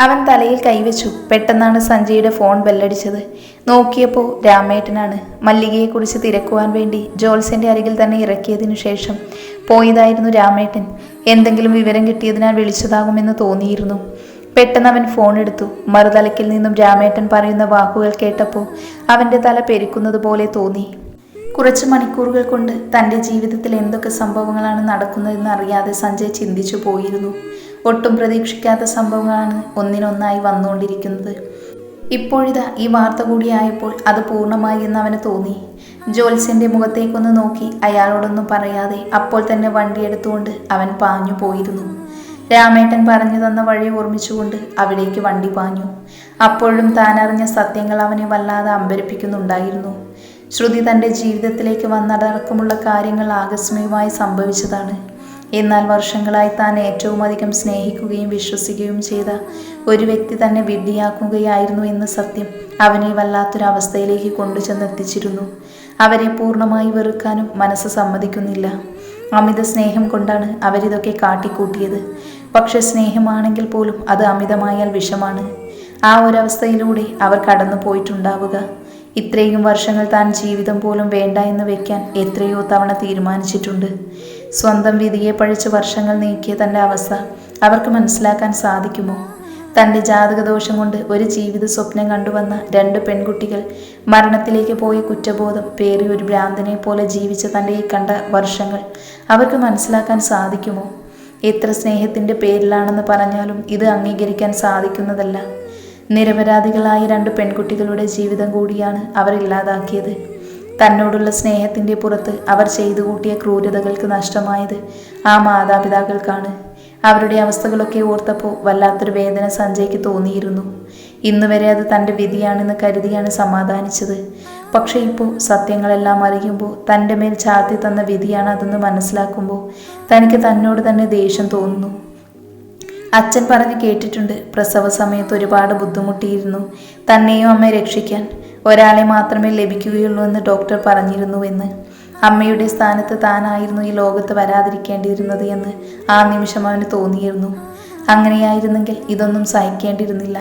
അവൻ തലയിൽ കൈവച്ചു. പെട്ടെന്നാണ് സഞ്ജയുടെ ഫോൺ ബെല്ലടിച്ചത്. നോക്കിയപ്പോൾ രാമേട്ടനാണ്. മല്ലികയെക്കുറിച്ച് തിരക്കുവാൻ വേണ്ടി ജോത്സ്യന്റെ അരികിൽ തന്നെ ഇറക്കിയതിനു ശേഷം പോയതായിരുന്നു രാമേട്ടൻ. എന്തെങ്കിലും വിവരം കിട്ടിയതിനാൽ വിളിച്ചതാകുമെന്ന് തോന്നിയിരുന്നു. പെട്ടെന്ന് അവൻ ഫോൺ എടുത്തു. മറുതലക്കിൽ നിന്നും രാമേട്ടൻ പറയുന്ന വാക്കുകൾ കേട്ടപ്പോൾ അവന്റെ തല പെരുക്കുന്നത് പോലെ തോന്നി. കുറച്ച് മണിക്കൂറുകൾ കൊണ്ട് തന്റെ ജീവിതത്തിൽ എന്തൊക്കെ സംഭവങ്ങളാണ് നടക്കുന്നതെന്ന് അറിയാതെ സഞ്ജയ് ചിന്തിച്ചു പോയിരുന്നു. ഒട്ടും പ്രതീക്ഷിക്കാത്ത സംഭവങ്ങളാണ് ഒന്നിനൊന്നായി വന്നുകൊണ്ടിരിക്കുന്നത്. ഇപ്പോഴിതാ ഈ വാർത്ത കൂടിയായപ്പോൾ അത് പൂർണമായി എന്ന് അവന് തോന്നി. ജോത്സ്യന്റെ മുഖത്തേക്കൊന്ന് നോക്കി അയാളോടൊന്നും പറയാതെ അപ്പോൾ തന്നെ വണ്ടിയെടുത്തുകൊണ്ട് അവൻ പാഞ്ഞു പോയിരുന്നു. രാമേട്ടൻ പറഞ്ഞു തന്ന വഴി ഓർമ്മിച്ചുകൊണ്ട് അവിടേക്ക് വണ്ടി പാഞ്ഞു. അപ്പോഴും താൻ അറിഞ്ഞ സത്യങ്ങൾ അവനെ വല്ലാതെ അമ്പരിപ്പിക്കുന്നുണ്ടായിരുന്നു. ശ്രുതി തന്റെ ജീവിതത്തിലേക്ക് വന്നടക്കമുള്ള കാര്യങ്ങൾ ആകസ്മികമായി സംഭവിച്ചതാണ്. എന്നാൽ വർഷങ്ങളായി താൻ ഏറ്റവും അധികം സ്നേഹിക്കുകയും വിശ്വസിക്കുകയും ചെയ്ത ഒരു വ്യക്തി തന്നെ വിഡ്ഢിയാക്കുകയായിരുന്നു എന്ന സത്യം അവനെ വല്ലാത്തൊരവസ്ഥയിലേക്ക് കൊണ്ടുചെന്നെത്തിച്ചിരുന്നു. അവരെ പൂർണമായി വെറുക്കാനും മനസ്സ് സമ്മതിക്കുന്നില്ല. അമിത സ്നേഹം കൊണ്ടാണ് അവരിതൊക്കെ കാട്ടിക്കൂട്ടിയത്. പക്ഷെ സ്നേഹമാണെങ്കിൽ പോലും അത് അമിതമായാൽ വിഷമാണ്. ആ ഒരവസ്ഥയിലൂടെ അവർ കടന്നു പോയിട്ടുണ്ടാവുക. ഇത്രയും വർഷങ്ങൾ താൻ ജീവിതം പോലും വേണ്ട എന്ന് വെക്കാൻ എത്രയോ തവണ തീരുമാനിച്ചിട്ടുണ്ട്. സ്വന്തം വിധിയെ പഴിച്ച് വർഷങ്ങൾ നീക്കിയ തന്റെ അവസ്ഥ അവർക്ക് മനസ്സിലാക്കാൻ സാധിക്കുമോ? തന്റെ ജാതകദോഷം കൊണ്ട് ഒരു ജീവിത സ്വപ്നം കണ്ടുവന്ന രണ്ട് പെൺകുട്ടികൾ മരണത്തിലേക്ക് പോയ കുറ്റബോധം പേറി ഒരു ഭ്രാന്തനെ പോലെ ജീവിച്ച തന്റെ ഈ കണ്ട വർഷങ്ങൾ അവർക്ക് മനസ്സിലാക്കാൻ സാധിക്കുമോ? എത്ര സ്നേഹത്തിന്റെ പേരിലാണെന്ന് പറഞ്ഞാലും ഇത് അംഗീകരിക്കാൻ സാധിക്കുന്നതല്ല. നിരപരാധികളായ രണ്ട് പെൺകുട്ടികളുടെ ജീവിതം കൂടിയാണ് അവർ ഇല്ലാതാക്കിയത്. തന്നോടുള്ള സ്നേഹത്തിന്റെ പുറത്ത് അവർ ചെയ്തു കൂട്ടിയ ക്രൂരതകൾക്ക് നഷ്ടമായത് ആ മാതാപിതാക്കൾക്കാണ്. അവരുടെ അവസ്ഥകളൊക്കെ ഓർത്തപ്പോൾ വല്ലാത്തൊരു വേദന സഞ്ജയ്ക്ക് തോന്നിയിരുന്നു. ഇന്നുവരെ അത് തന്റെ വിധിയാണെന്ന് കരുതിയാണ് സമാധാനിച്ചത്. പക്ഷേ ഇപ്പോൾ സത്യങ്ങളെല്ലാം അറിയുമ്പോൾ തന്റെ മേൽ ചാർത്തി തന്ന വിധിയാണ് അതെന്ന് മനസ്സിലാക്കുമ്പോൾ തനിക്ക് തന്നോട് തന്നെ ദേഷ്യം തോന്നുന്നു. അച്ഛൻ പറഞ്ഞ് കേട്ടിട്ടുണ്ട് പ്രസവ സമയത്ത് ഒരുപാട് ബുദ്ധിമുട്ടിയിരുന്നു. തന്നെയും അമ്മയെ രക്ഷിക്കാൻ. ഒരാളെ മാത്രമേ ലഭിക്കുകയുള്ളൂ എന്ന് ഡോക്ടർ പറഞ്ഞിരുന്നുവെന്ന്. അമ്മയുടെ സ്ഥാനത്ത് താനായിരുന്നു ഈ ലോകത്ത് വരാതിരിക്കേണ്ടിയിരുന്നത് എന്ന് ആ നിമിഷം അവന് തോന്നിയിരുന്നു. അങ്ങനെയായിരുന്നെങ്കിൽ ഇതൊന്നും സഹിക്കേണ്ടിയിരുന്നില്ല.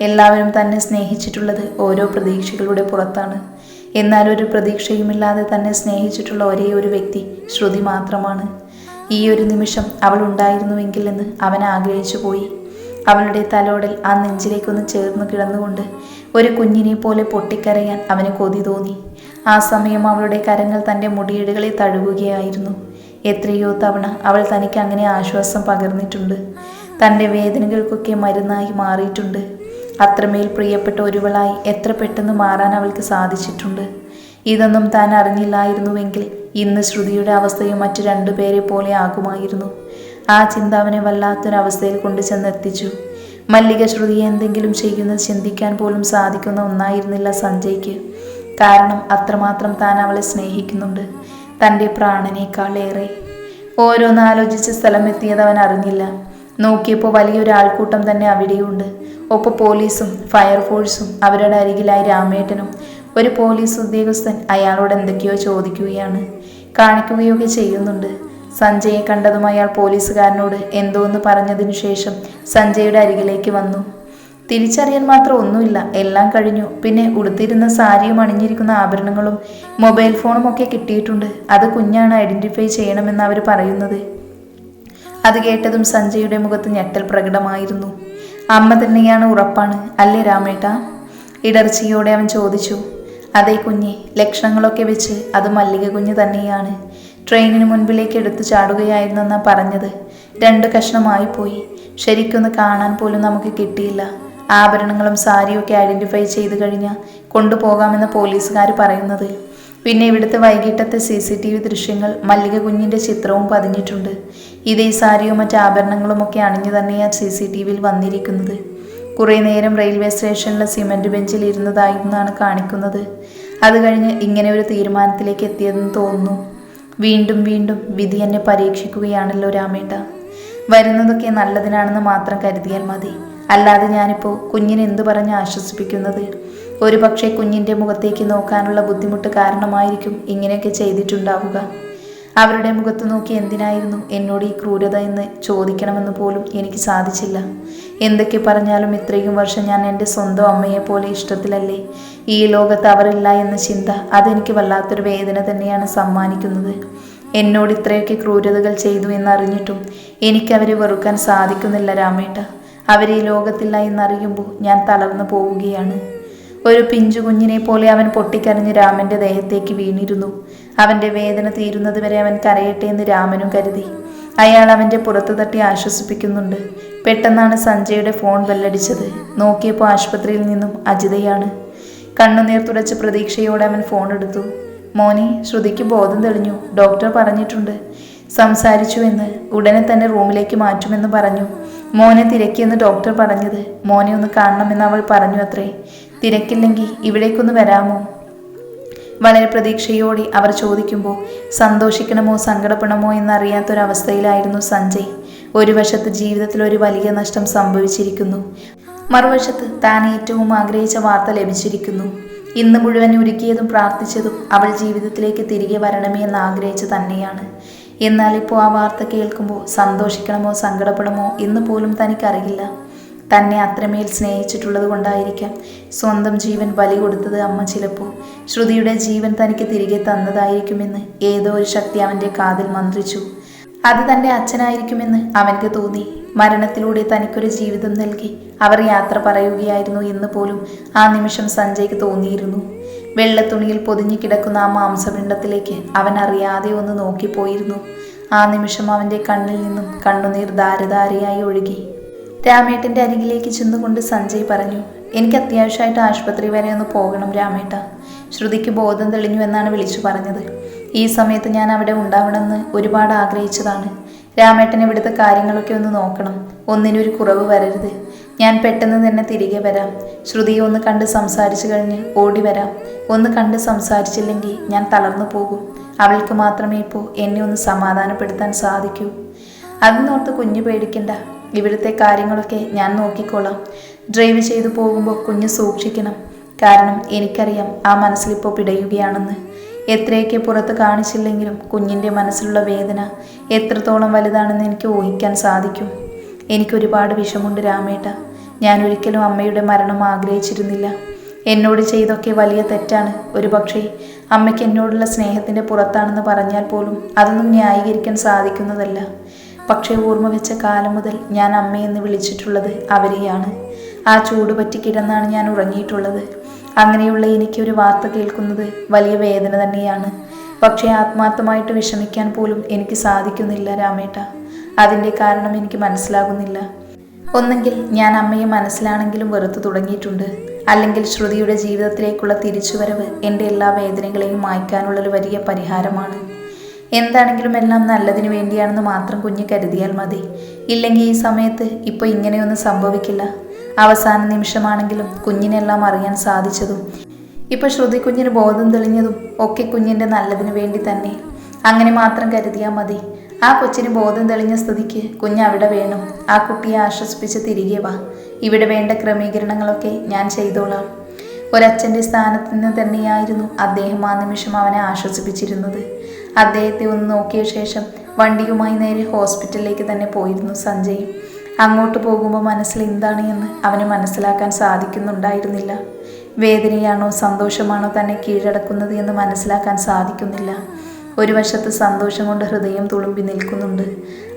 എല്ലാവരും തന്നെ സ്നേഹിച്ചിട്ടുള്ളത് ഓരോ പ്രതീക്ഷകളുടെ പുറത്താണ്. എന്നാൽ ഒരു പ്രതീക്ഷയുമില്ലാതെ തന്നെ സ്നേഹിച്ചിട്ടുള്ള ഒരേ ഒരു വ്യക്തി ശ്രുതി മാത്രമാണ്. ഈ ഒരു നിമിഷം അവൾ ഉണ്ടായിരുന്നുവെങ്കിൽ എന്ന് അവൻ ആഗ്രഹിച്ചു പോയി അവളുടെ തലോടൽ ആ നെഞ്ചിലേക്കൊന്ന് ചേർന്ന് കിടന്നുകൊണ്ട് ഒരു കുഞ്ഞിനെ പോലെ പൊട്ടിക്കരയാൻ അവന് കൊതി തോന്നി. ആ സമയം അവളുടെ കരങ്ങൾ തന്റെ മുടിയിടുകളെ തഴുകുകയായിരുന്നു. എത്രയോ തവണ അവൾ തനിക്ക് അങ്ങനെ ആശ്വാസം പകർന്നിട്ടുണ്ട്. തന്റെ വേദനകൾക്കൊക്കെ മരുന്നായി മാറിയിട്ടുണ്ട്. അത്രമേൽ പ്രിയപ്പെട്ട ഒരുവളായി എത്ര പെട്ടെന്ന് മാറാൻ അവൾക്ക് സാധിച്ചിട്ടുണ്ട്. ഇതൊന്നും താൻ അറിഞ്ഞില്ലായിരുന്നുവെങ്കിൽ ഇന്ന് ശ്രുതിയുടെ അവസ്ഥയും മറ്റു രണ്ടുപേരെ പോലെ ആകുമായിരുന്നു. ആ ചിന്ത അവനെ വല്ലാത്തൊരവസ്ഥയിൽ കൊണ്ടു ചെന്നെത്തിച്ചു മല്ലിക ശ്രുതിയെ എന്തെങ്കിലും ചെയ്യുന്നത് ചിന്തിക്കാൻ പോലും സാധിക്കുന്ന ഒന്നായിരുന്നില്ല സഞ്ജയ്ക്ക്. കാരണം അത്രമാത്രം താൻ അവളെ സ്നേഹിക്കുന്നുണ്ട്. തന്റെ പ്രാണനേക്കാളേറെ ഓരോന്ന് ആലോചിച്ച് സ്ഥലമെത്തിയത് അവൻ അറിഞ്ഞില്ല. നോക്കിയപ്പോൾ വലിയൊരു ആൾക്കൂട്ടം തന്നെ അവിടെയുണ്ട്. ഒപ്പം പോലീസും ഫയർഫോഴ്സും അവരുടെ അരികിലായി രാമേട്ടനും. ഒരു പോലീസ് ഉദ്യോഗസ്ഥൻ അയാളോട് എന്തൊക്കെയോ ചോദിക്കുകയാണ്. കാണിക്കുകയൊക്കെ ചെയ്യുന്നുണ്ട്. സഞ്ജയെ കണ്ടതും അയാൾ പോലീസുകാരനോട് എന്തോന്ന് പറഞ്ഞതിനു ശേഷം സഞ്ജയുടെ അരികിലേക്ക് വന്നു. തിരിച്ചറിയാൻ മാത്രം ഒന്നുമില്ല എല്ലാം കഴിഞ്ഞു. പിന്നെ ഉടുത്തിരുന്ന സാരിയും അണിഞ്ഞിരിക്കുന്ന ആഭരണങ്ങളും മൊബൈൽ ഫോണും ഒക്കെ കിട്ടിയിട്ടുണ്ട്. അത് കുഞ്ഞാണ് ഐഡന്റിഫൈ ചെയ്യണമെന്ന് അവർ പറയുന്നത്. അത് കേട്ടതും സഞ്ജയുടെ മുഖത്ത് ഞെട്ടൽ പ്രകടമായിരുന്നു. അമ്മ തന്നെയാണ് ഉറപ്പാണ് അല്ലേ രാമേട്ട? ഇടർച്ചയോടെ അവൻ ചോദിച്ചു. അതേ കുഞ്ഞെ ലക്ഷണങ്ങളൊക്കെ വെച്ച് അത് മല്ലിക കുഞ്ഞ് തന്നെയാണ്. ട്രെയിനിന് മുൻപിലേക്ക് എടുത്തു ചാടുകയായിരുന്നെന്നാ പറഞ്ഞത്. രണ്ട് കഷ്ണമായി പോയി. ശരിക്കൊന്ന് കാണാൻ പോലും നമുക്ക് കിട്ടിയില്ല. ആഭരണങ്ങളും സാരിയും ഒക്കെ ഐഡന്റിഫൈ ചെയ്ത് കഴിഞ്ഞാൽ കൊണ്ടുപോകാമെന്ന് പോലീസുകാർ പറയുന്നത്. പിന്നെ ഇവിടുത്തെ വൈകിട്ടത്തെ സി സി ടി വി ദൃശ്യങ്ങൾ മല്ലിക കുഞ്ഞിന്റെ ചിത്രവും പതിഞ്ഞിട്ടുണ്ട്. ഇതേ സാരിയും മറ്റ് ആഭരണങ്ങളും ഒക്കെ അണിഞ്ഞു തന്നെയാണ് സി സി ടി വിയിൽ വന്നിരിക്കുന്നത്. കുറേ നേരം റെയിൽവേ സ്റ്റേഷനിലെ സിമന്റ് ബെഞ്ചിൽ ഇരുന്നതായിരുന്നാണ് കാണിക്കുന്നത്. അത് കഴിഞ്ഞ് ഇങ്ങനെ ഒരു തീരുമാനത്തിലേക്ക് എത്തിയതെന്ന് തോന്നുന്നു. വീണ്ടും വീണ്ടും വിധി എന്നെ പരീക്ഷിക്കുകയാണല്ലോ രാമേട്ട. വരുന്നതൊക്കെ നല്ലതിനാണെന്ന് മാത്രം കരുതിയാൽ മതി. അല്ലാതെ ഞാനിപ്പോൾ കുഞ്ഞിനെ എന്തു പറഞ്ഞ് ആശ്വസിപ്പിക്കുന്നത്? ഒരു പക്ഷേ കുഞ്ഞിന്റെ മുഖത്തേക്ക് നോക്കാനുള്ള ബുദ്ധിമുട്ട് കാരണമായിരിക്കും ഇങ്ങനെയൊക്കെ ചെയ്തിട്ടുണ്ടാവുക. അവരുടെ മുഖത്ത് നോക്കി എന്തിനായിരുന്നു എന്നോട് ഈ ക്രൂരത എന്ന് ചോദിക്കണമെന്ന് പോലും എനിക്ക് സാധിച്ചില്ല. എന്തൊക്കെ പറഞ്ഞാലും ഇത്രയും വർഷം ഞാൻ എന്റെ സ്വന്തം അമ്മയെ പോലെ ഇഷ്ടത്തിലല്ലേ? ഈ ലോകത്ത് അവരില്ല എന്ന ചിന്ത അതെനിക്ക് വല്ലാത്തൊരു വേദന തന്നെയാണ് സമ്മാനിക്കുന്നത്. എന്നോട് ഇത്രയൊക്കെ ക്രൂരതകൾ ചെയ്തു എന്നറിഞ്ഞിട്ടും എനിക്കവരെ വെറുക്കാൻ സാധിക്കുന്നില്ല രാമേട്ട. അവരെ ഈ ലോകത്തില്ല എന്നറിയുമ്പോൾ ഞാൻ തളർന്നു പോവുകയാണ്. ഒരു പിഞ്ചു കുഞ്ഞിനെ പോലെ അവൻ പൊട്ടിക്കരഞ്ഞ് രാമന്റെ ദേഹത്തേക്ക് വീണിരുന്നു. അവന്റെ വേദന തീരുന്നതുവരെ അവൻ കരയട്ടെ എന്ന് രാമനും കരുതി. അയാൾ അവന്റെ പുറത്തു തട്ടി ആശ്വസിപ്പിക്കുന്നുണ്ട്. പെട്ടെന്നാണ് സഞ്ജയുടെ ഫോൺ ബെല്ലടിച്ചത്. നോക്കിയപ്പോൾ ആശുപത്രിയിൽ നിന്നും അജിതയാണ്. കണ്ണുനീർ തുടച്ച് പ്രതീക്ഷയോടെ അവൻ ഫോൺ എടുത്തു. മോനെ ശ്രുതിക്ക് ബോധം തെളിഞ്ഞു. ഡോക്ടർ പറഞ്ഞിട്ടുണ്ട്. സംസാരിച്ചു എന്ന്. ഉടനെ തന്നെ റൂമിലേക്ക് മാറ്റുമെന്ന് പറഞ്ഞു. മോനെ തിരക്കിയെന്ന് ഡോക്ടർ പറഞ്ഞത്. മോനെ ഒന്ന് കാണണമെന്ന് അവൾ പറഞ്ഞു അത്രേ. തിരക്കില്ലെങ്കിൽ ഇവിടേക്കൊന്ന് വരാമോ? വളരെ പ്രതീക്ഷയോടെ അവർ ചോദിക്കുമ്പോൾ സന്തോഷിക്കണമോ സങ്കടപ്പെടണമോ എന്നറിയാത്തൊരവസ്ഥയിലായിരുന്നു സഞ്ജയ്. ഒരു വശത്ത് ജീവിതത്തിൽ ഒരു വലിയ നഷ്ടം സംഭവിച്ചിരിക്കുന്നു. മറുവശത്ത് താൻ ഏറ്റവും ആഗ്രഹിച്ച വാർത്ത ലഭിച്ചിരിക്കുന്നു. ഇന്ന് മുഴുവൻ ഒരുക്കിയതും പ്രാർത്ഥിച്ചതും അവൾ ജീവിതത്തിലേക്ക് തിരികെ വരണമേ എന്ന് ആഗ്രഹിച്ചു തന്നെയാണ്. എന്നാൽ ഇപ്പോൾ ആ വാർത്ത കേൾക്കുമ്പോൾ സന്തോഷിക്കണമോ സങ്കടപ്പെടണമോ എന്ന് പോലും തനിക്കറിയില്ല. തന്നെ അത്രമേൽ സ്നേഹിച്ചിട്ടുള്ളത് കൊണ്ടായിരിക്കാം സ്വന്തം ജീവൻ ബലി കൊടുത്തത് അമ്മ ചിലപ്പോൾ. ശ്രുതിയുടെ ജീവൻ തനിക്ക് തിരികെ തന്നതായിരിക്കുമെന്ന് ഏതോ ഒരു ശക്തി അവന്റെ കാതിൽ മന്ത്രിച്ചു. അത് തന്റെ അച്ഛനായിരിക്കുമെന്ന് അവൻക്ക് തോന്നി. മരണത്തിലൂടെ തനിക്കൊരു ജീവിതം നൽകി. അവർ യാത്ര പറയുകയായിരുന്നു എന്ന് പോലും ആ നിമിഷം സഞ്ജയ്ക്ക് തോന്നിയിരുന്നു. വെള്ളത്തുണിയിൽ പൊതിഞ്ഞു കിടക്കുന്ന ആ മാംസപിണ്ഡത്തിലേക്ക് അവൻ അറിയാതെ ഒന്ന് നോക്കിപ്പോയിരുന്നു ആ നിമിഷം അവന്റെ കണ്ണിൽ നിന്നും കണ്ണുനീർ ധാരധാരയായി ഒഴുകി. രാമേട്ടന്റെ അരികിലേക്ക് ചെന്നുകൊണ്ട് സഞ്ജയ് പറഞ്ഞു എനിക്ക് അത്യാവശ്യമായിട്ട് ആശുപത്രി വരെ ഒന്ന് പോകണം രാമേട്ട. ശ്രുതിക്ക് ബോധം തെളിഞ്ഞു എന്നാണ് വിളിച്ചു പറഞ്ഞത്. ഈ സമയത്ത് ഞാൻ അവിടെ ഉണ്ടാവണമെന്ന് ഒരുപാട് ആഗ്രഹിച്ചതാണ്. രാമേട്ടൻ ഇവിടുത്തെ കാര്യങ്ങളൊക്കെ ഒന്ന് നോക്കണം. ഒന്നിനൊരു കുറവ് വരരുത്. ഞാൻ പെട്ടെന്ന് തന്നെ തിരികെ വരാം. ശ്രുതിയെ ഒന്ന് കണ്ട് സംസാരിച്ചു കഴിഞ്ഞ് ഓടി വരാം. ഒന്ന് കണ്ട് സംസാരിച്ചില്ലെങ്കിൽ ഞാൻ തളർന്നു പോകും. അവൾക്ക് മാത്രമേ ഇപ്പോൾ എന്നെ ഒന്ന് സമാധാനപ്പെടുത്താൻ സാധിക്കൂ. അതിനോർത്ത് കുഞ്ഞു പേടിക്കണ്ട. ഇവിടുത്തെ കാര്യങ്ങളൊക്കെ ഞാൻ നോക്കിക്കോളാം. ഡ്രൈവ് ചെയ്തു പോകുമ്പോൾ കുഞ്ഞ് സൂക്ഷിക്കണം. കാരണം എനിക്കറിയാം ആ മനസ്സിലിപ്പോൾ പിടയുകയാണെന്ന്. എത്രയൊക്കെ പുറത്ത് കാണിച്ചില്ലെങ്കിലും കുഞ്ഞിന്റെ മനസ്സിലുള്ള വേദന എത്രത്തോളം വലുതാണെന്ന് എനിക്ക് ഊഹിക്കാൻ സാധിക്കും. എനിക്കൊരുപാട് വിഷമുണ്ട് രാമേട്ട. ഞാൻ ഒരിക്കലും അമ്മയുടെ മരണം ആഗ്രഹിച്ചിരുന്നില്ല. എന്നോട് ചെയ്തൊക്കെ വലിയ തെറ്റാണ്. ഒരു പക്ഷേ അമ്മയ്ക്ക് എന്നോടുള്ള സ്നേഹത്തിന്റെ പുറത്താണെന്ന് പറഞ്ഞാൽ പോലും അതൊന്നും ന്യായീകരിക്കാൻ സാധിക്കുന്നതല്ല. പക്ഷേ ഓർമ്മ വെച്ച കാലം മുതൽ ഞാൻ അമ്മയെന്ന് വിളിച്ചിട്ടുള്ളത് അവരെയാണ്. ആ ചൂട് പറ്റി കിടന്നാണ് ഞാൻ ഉറങ്ങിയിട്ടുള്ളത്. അങ്ങനെയുള്ള എനിക്ക് ഒരു വാർത്ത കേൾക്കുന്നത് വലിയ വേദന തന്നെയാണ്. പക്ഷേ ആത്മാർത്ഥമായിട്ട് വിഷമിക്കാൻ പോലും എനിക്ക് സാധിക്കുന്നില്ല രാമേട്ട. അതിന്റെ കാരണം എനിക്ക് മനസ്സിലാകുന്നില്ല. ഒന്നെങ്കിൽ ഞാൻ അമ്മയെ മനസ്സിലാണെങ്കിലും വെറുത്തു തുടങ്ങിയിട്ടുണ്ട്. അല്ലെങ്കിൽ ശ്രുതിയുടെ ജീവിതത്തിലേക്കുള്ള തിരിച്ചുവരവ് എന്റെ എല്ലാ വേദനകളെയും മായ്ക്കാനുള്ളൊരു വലിയ പരിഹാരമാണ്. എന്താണെങ്കിലും എല്ലാം നല്ലതിനു വേണ്ടിയാണെന്ന് മാത്രം കുഞ്ഞ് കരുതിയാൽ മതി. ഇല്ലെങ്കിൽ ഈ സമയത്ത് ഇപ്പോൾ ഇങ്ങനെയൊന്നും സംഭവിക്കില്ല. അവസാന നിമിഷമാണെങ്കിലും കുഞ്ഞിനെല്ലാം അറിയാൻ സാധിച്ചതും. ഇപ്പോൾ ശ്രുതി കുഞ്ഞിന് ബോധം തെളിഞ്ഞതും ഒക്കെ കുഞ്ഞിന്റെ നല്ലതിനു വേണ്ടി തന്നെ. അങ്ങനെ മാത്രം കരുതിയാൽ മതി. ആ കൊച്ചിന് ബോധം തെളിഞ്ഞ സ്ഥിതിക്ക് കുഞ്ഞ് അവിടെ വേണം. ആ കുട്ടിയെ ആശ്വസിപ്പിച്ച് തിരികെ വാ. ഇവിടെ വേണ്ട ക്രമീകരണങ്ങളൊക്കെ ഞാൻ ചെയ്തോളാം. ഒരച്ഛന്റെ സ്ഥാനത്ത് നിന്ന് തന്നെയായിരുന്നു അദ്ദേഹം ആ നിമിഷം അവനെ ആശ്വസിപ്പിച്ചിരുന്നത്. അദ്ദേഹത്തെ ഒന്ന് നോക്കിയ ശേഷം വണ്ടിയുമായി നേരെ ഹോസ്പിറ്റലിലേക്ക് തന്നെ പോയിരുന്നു സഞ്ജയ്. അങ്ങോട്ട് പോകുമ്പോൾ മനസ്സിൽ എന്താണ് എന്ന് അവന് മനസ്സിലാക്കാൻ സാധിക്കുന്നുണ്ടായിരുന്നില്ല. വേദനയാണോ സന്തോഷമാണോ തന്നെ കീഴടക്കുന്നത് എന്ന് മനസ്സിലാക്കാൻ സാധിക്കുന്നില്ല. ഒരു വശത്ത് സന്തോഷം കൊണ്ട് ഹൃദയം തുളുമ്പി നിൽക്കുന്നുണ്ട്.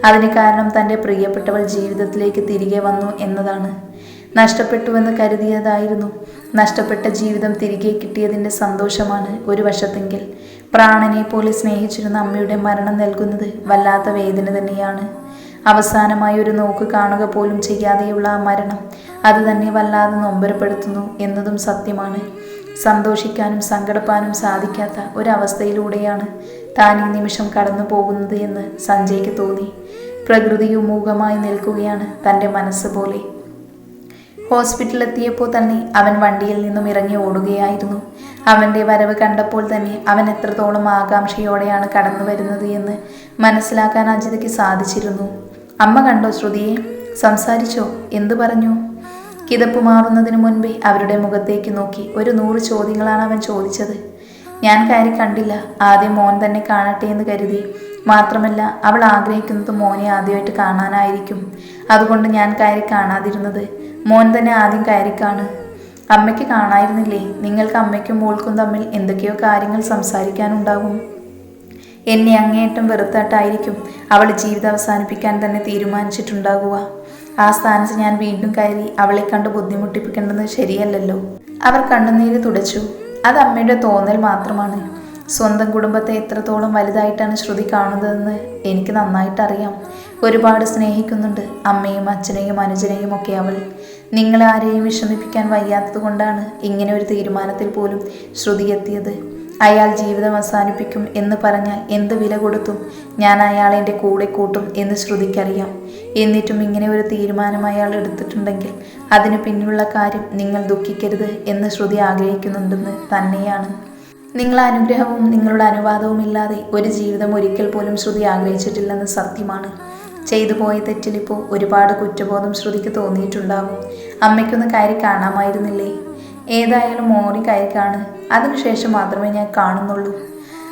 അതിന് കാരണം തന്റെ പ്രിയപ്പെട്ടവൾ ജീവിതത്തിലേക്ക് തിരികെ വന്നു എന്നതാണ്. നഷ്ടപ്പെട്ടുവെന്ന് കരുതിയതായിരുന്നു. നഷ്ടപ്പെട്ട ജീവിതം തിരികെ കിട്ടിയതിന്റെ സന്തോഷമാണ് ഒരു വശത്തെങ്കിൽ. പ്രാണനെ പോലെ സ്നേഹിച്ചിരുന്ന അമ്മയുടെ മരണം നൽകുന്നത് വല്ലാത്ത വേദന തന്നെയാണ്. അവസാനമായി ഒരു നോക്ക് കാണുക പോലും ചെയ്യാതെയുള്ള ആ മരണം. അത് തന്നെ വല്ലാതെ നൊമ്പരപ്പെടുത്തുന്നു എന്നതും സത്യമാണ്. സന്തോഷിക്കാനും സങ്കടപ്പാനും സാധിക്കാത്ത ഒരവസ്ഥയിലൂടെയാണ് താൻ ഈ നിമിഷം കടന്നു പോകുന്നത് എന്ന് സഞ്ജയ്ക്ക് തോന്നി. പ്രകൃതിയും മൂകമായി നിൽക്കുകയാണ് തന്റെ മനസ്സ് പോലെ. ഹോസ്പിറ്റലിലെത്തിയപ്പോൾ തന്നെ അവൻ വണ്ടിയിൽ നിന്നും ഇറങ്ങി ഓടുകയായിരുന്നു. അവന്റെ വരവ് കണ്ടപ്പോൾ തന്നെ അവൻ എത്രത്തോളം ആകാംക്ഷയോടെയാണ് കടന്നു വരുന്നത് എന്ന് മനസ്സിലാക്കാൻ അജിതയ്ക്ക് സാധിച്ചിരുന്നു. അമ്മ കണ്ടോ ശ്രുതിയെ? സംസാരിച്ചോ? എന്തു പറഞ്ഞു? കിതപ്പ് മാറുന്നതിന് മുൻപേ അവരുടെ മുഖത്തേക്ക് നോക്കി ഒരു നൂറ് ചോദ്യങ്ങളാണ് അവൻ ചോദിച്ചത്. ഞാൻ കാര്യം കണ്ടില്ല. ആദ്യം മോൻ തന്നെ കാണട്ടെ എന്ന് കരുതി. മാത്രമല്ല അവൾ ആഗ്രഹിക്കുന്നത് മോനെ ആദ്യമായിട്ട് കാണാനായിരിക്കും. അതുകൊണ്ട് ഞാൻ കാര്യം കാണാതിരുന്നത്. മോൻ തന്നെ ആദ്യം കാര്യം കാണും. അമ്മയ്ക്ക് കാണായിരുന്നില്ലേ? നിങ്ങൾക്ക് അമ്മയ്ക്കും മോൾക്കും തമ്മിൽ എന്തൊക്കെയോ കാര്യങ്ങൾ സംസാരിക്കാനുണ്ടാകും. എന്നെ അങ്ങേയറ്റം വെറുത്തായിട്ടായിരിക്കും അവൾ ജീവിതം അവസാനിപ്പിക്കാൻ തന്നെ തീരുമാനിച്ചിട്ടുണ്ടാകുക. ആ സ്ഥാനത്ത് ഞാൻ വീണ്ടും കയറി അവളെ കണ്ട് ബുദ്ധിമുട്ടിപ്പിക്കേണ്ടത് ശരിയല്ലല്ലോ. അവർ കണ്ണുനീര് തുടച്ചു. അത് അമ്മയുടെ തോന്നൽ മാത്രമാണ്. സ്വന്തം കുടുംബത്തെ എത്രത്തോളം വലുതായിട്ടാണ് ശ്രുതി കാണുന്നതെന്ന് എനിക്ക് നന്നായിട്ട് അറിയാം ഒരുപാട് സ്നേഹിക്കുന്നുണ്ട് അമ്മയും അച്ഛനെയും അനുജനെയും ഒക്കെ അവൾ. നിങ്ങളാരെയും വിഷമിപ്പിക്കാൻ വയ്യാത്തത് കൊണ്ടാണ് ഇങ്ങനെ ഒരു തീരുമാനത്തിൽ പോലും ശ്രുതി എത്തിയത്. അയാൾ ജീവിതം അവസാനിപ്പിക്കും എന്ന് പറഞ്ഞാൽ എന്ത് വില കൊടുത്തും ഞാൻ അയാളെ എന്റെ കൂടെ കൂട്ടും എന്ന് ശ്രുതിക്കറിയാം. എന്നിട്ടും ഇങ്ങനെ ഒരു തീരുമാനം അയാൾ എടുത്തിട്ടുണ്ടെങ്കിൽ അതിന് പിന്നിലുള്ള കാര്യം നിങ്ങൾ ദുഃഖിക്കരുത് എന്ന് ശ്രുതി ആഗ്രഹിക്കുന്നുണ്ടെന്ന് തന്നെയാണ്. നിങ്ങളെ അനുഗ്രഹവും നിങ്ങളുടെ അനുവാദവും ഇല്ലാതെ ഒരു ജീവിതം ഒരിക്കൽ പോലും ശ്രുതി ആഗ്രഹിച്ചിട്ടില്ലെന്ന് സത്യമാണ്. ചെയ്തു പോയ തെറ്റിലിപ്പോൾ ഒരുപാട് കുറ്റബോധം ശ്രുതിക്ക് തോന്നിയിട്ടുണ്ടാവും. അമ്മയ്ക്കൊന്ന് കാര്യം കാണാമായിരുന്നില്ലേ? ഏതായാലും മോറി കയക്കാണ്. അതിനുശേഷം മാത്രമേ ഞാൻ കാണുന്നുള്ളൂ.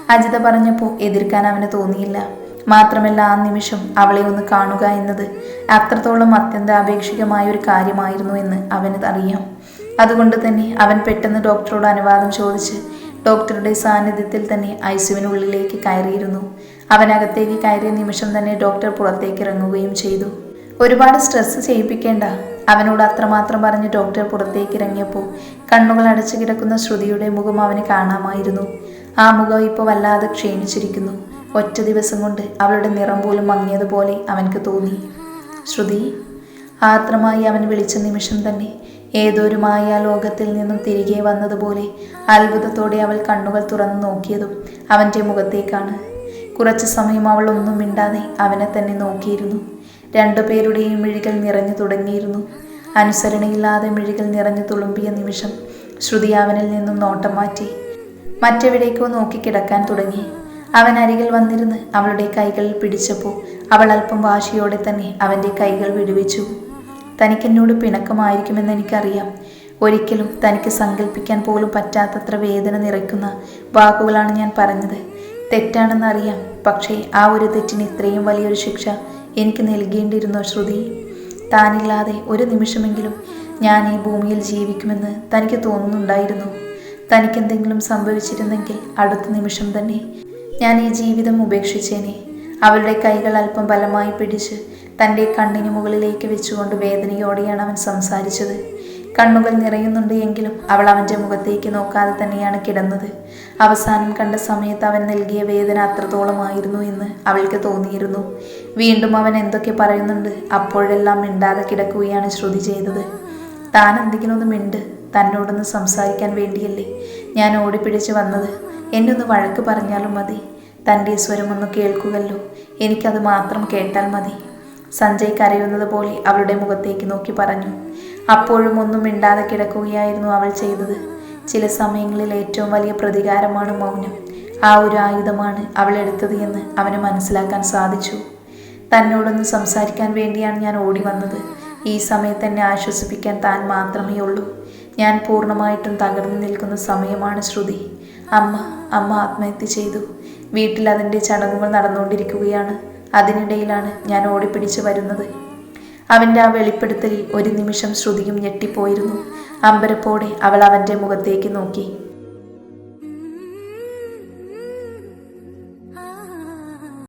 അജിത പറഞ്ഞപ്പോൾ എതിർക്കാൻ അവന് തോന്നിയില്ല. മാത്രമല്ല ആ നിമിഷം അവളെ ഒന്ന് കാണുക എന്നത് അത്രത്തോളം അത്യന്താപേക്ഷികമായ ഒരു കാര്യമായിരുന്നു എന്ന് അവന് അറിയാം അതുകൊണ്ട് തന്നെ അവൻ പെട്ടെന്ന് ഡോക്ടറോട് അനുവാദം ചോദിച്ച് ഡോക്ടറുടെ സാന്നിധ്യത്തിൽ തന്നെ ഐസുവിനുള്ളിലേക്ക് കയറിയിരുന്നു. അവനകത്തേക്ക് കയറിയ നിമിഷം തന്നെ ഡോക്ടർ പുറത്തേക്ക് ഇറങ്ങുകയും ചെയ്തു. ഒരുപാട് സ്ട്രെസ് ചെയ്യിപ്പിക്കേണ്ട. അവനോട് അത്രമാത്രം പറഞ്ഞ് ഡോക്ടർ പുറത്തേക്ക് ഇറങ്ങിയപ്പോൾ കണ്ണുകൾ അടച്ചു കിടക്കുന്ന ശ്രുതിയുടെ മുഖം അവന് കാണാമായിരുന്നു. ആ മുഖം ഇപ്പോൾ വല്ലാതെ ക്ഷീണിച്ചിരിക്കുന്നു. ഒറ്റ ദിവസം കൊണ്ട് അവളുടെ നിറം പോലും മങ്ങിയതുപോലെ അവൻക്ക് തോന്നി. ശ്രുതി ആത്രമായി അവൻ വിളിച്ച നിമിഷം തന്നെ ഏതൊരു മായ ലോകത്തിൽ നിന്നും തിരികെ വന്നതുപോലെ അത്ഭുതത്തോടെ അവൾ കണ്ണുകൾ തുറന്നു നോക്കിയതും അവന്റെ മുഖത്തേക്കാണ്. കുറച്ചു സമയം അവൾ ഒന്നും മിണ്ടാതെ അവനെ തന്നെ നോക്കിയിരുന്നു. രണ്ടുപേരുടെയും മിഴികൾ നിറഞ്ഞു തുടങ്ങിയിരുന്നു. അനുസരണയില്ലാതെ മിഴികൾ നിറഞ്ഞു തുളുമ്പിയ നിമിഷം ശ്രുതി അവനിൽ നിന്നും നോട്ടം മാറ്റി മറ്റെവിടേക്കോ നോക്കി കിടക്കാൻ തുടങ്ങി. അവൻ അരികിൽ വന്നിരുന്ന് അവളുടെ കൈകളിൽ പിടിച്ചപ്പോൾ അവൾ അല്പം വാശിയോടെ തന്നെ അവന്റെ കൈകൾ വിടുവിച്ചു. തനിക്കെന്നോട് പിണക്കമായിരിക്കുമെന്ന് എനിക്കറിയാം. ഒരിക്കലും തനിക്ക് സങ്കല്പിക്കാൻ പോലും പറ്റാത്തത്ര വേദന നിറയ്ക്കുന്ന വാക്കുകളാണ് ഞാൻ പറഞ്ഞത്. തെറ്റാണെന്നറിയാം. പക്ഷേ ആ ഒരു തെറ്റിന് ഇത്രയും വലിയൊരു ശിക്ഷ എനിക്ക് നൽകേണ്ടിയിരുന്നോ ശ്രുതി? താനില്ലാതെ ഒരു നിമിഷമെങ്കിലും ഞാൻ ഈ ഭൂമിയിൽ ജീവിക്കുമെന്ന് തനിക്ക് തോന്നുന്നുണ്ടായിരുന്നു. തനിക്കെന്തെങ്കിലും സംഭവിച്ചിരുന്നെങ്കിൽ അടുത്ത നിമിഷം തന്നെ ഞാൻ ഈ ജീവിതം ഉപേക്ഷിച്ചേനെ. അവളുടെ കൈകൾ അല്പം ബലമായി പിടിച്ച് തന്റെ കണ്ണിന് മുകളിലേക്ക് വെച്ചുകൊണ്ട് വേദനയോടെയാണ് അവൻ സംസാരിച്ചത്. കണ്ണുകൾ നിറയുന്നുണ്ട് എങ്കിലും അവൾ അവന്റെ മുഖത്തേക്ക് നോക്കാതെ തന്നെയാണ് കിടന്നത്. അവസാനം കണ്ട സമയത്ത് അവൻ നൽകിയ വേദന അത്രത്തോളമായിരുന്നു എന്ന് അവൾക്ക് തോന്നിയിരുന്നു. വീണ്ടും അവൻ എന്തൊക്കെ പറയുന്നുണ്ട് അപ്പോഴെല്ലാം മിണ്ടാതെ കിടക്കുകയാണ് ശ്രുതി ചെയ്തത്. താൻ എന്തെങ്കിലും ഒന്ന് മിണ്ട് തന്നോടൊന്ന് സംസാരിക്കാൻ വേണ്ടിയല്ലേ ഞാൻ ഓടിപ്പിടിച്ച് വന്നത്. എന്നെ ഒന്ന് വഴക്ക് പറഞ്ഞാലും മതി. തന്റെ സ്വരമൊന്ന് കേൾക്കുമല്ലോ. എനിക്കത് മാത്രം കേട്ടാൽ മതി. സഞ്ജയ് കരയുന്നത് പോലെ അവളുടെ മുഖത്തേക്ക് നോക്കി പറഞ്ഞു. അപ്പോഴും ഒന്നും മിണ്ടാതെ കിടക്കുകയായിരുന്നു അവൾ ചെയ്തത്. ചില സമയങ്ങളിൽ ഏറ്റവും വലിയ പ്രതികാരമാണ് മൗനം. ആ ഒരു ആയുധമാണ് അവൾ എടുത്തത് എന്ന് അവന് മനസ്സിലാക്കാൻ സാധിച്ചു. തന്നോടൊന്ന് സംസാരിക്കാൻ വേണ്ടിയാണ് ഞാൻ ഓടി വന്നത്. ഈ സമയത്ത് എന്നെ ആശ്വസിപ്പിക്കാൻ താൻ മാത്രമേ ഉള്ളൂ. ഞാൻ പൂർണമായിട്ടും തകർന്നു നിൽക്കുന്ന സമയമാണ് ശ്രുതി. അമ്മ അമ്മ ആത്മഹത്യ ചെയ്തു. വീട്ടിൽ അതിന്റെ ചടങ്ങുകൾ നടന്നുകൊണ്ടിരിക്കുകയാണ്. അതിനിടയിലാണ് ഞാൻ ഓടിപ്പിടിച്ച് വരുന്നത്. അവന്റെ ആ വെളിപ്പെടുത്തലിൽ ഒരു നിമിഷം ശ്രുതിയും ഞെട്ടിപ്പോയിരുന്നു. അമ്പരപ്പോടെ അവൾ അവന്റെ മുഖത്തേക്ക് നോക്കി.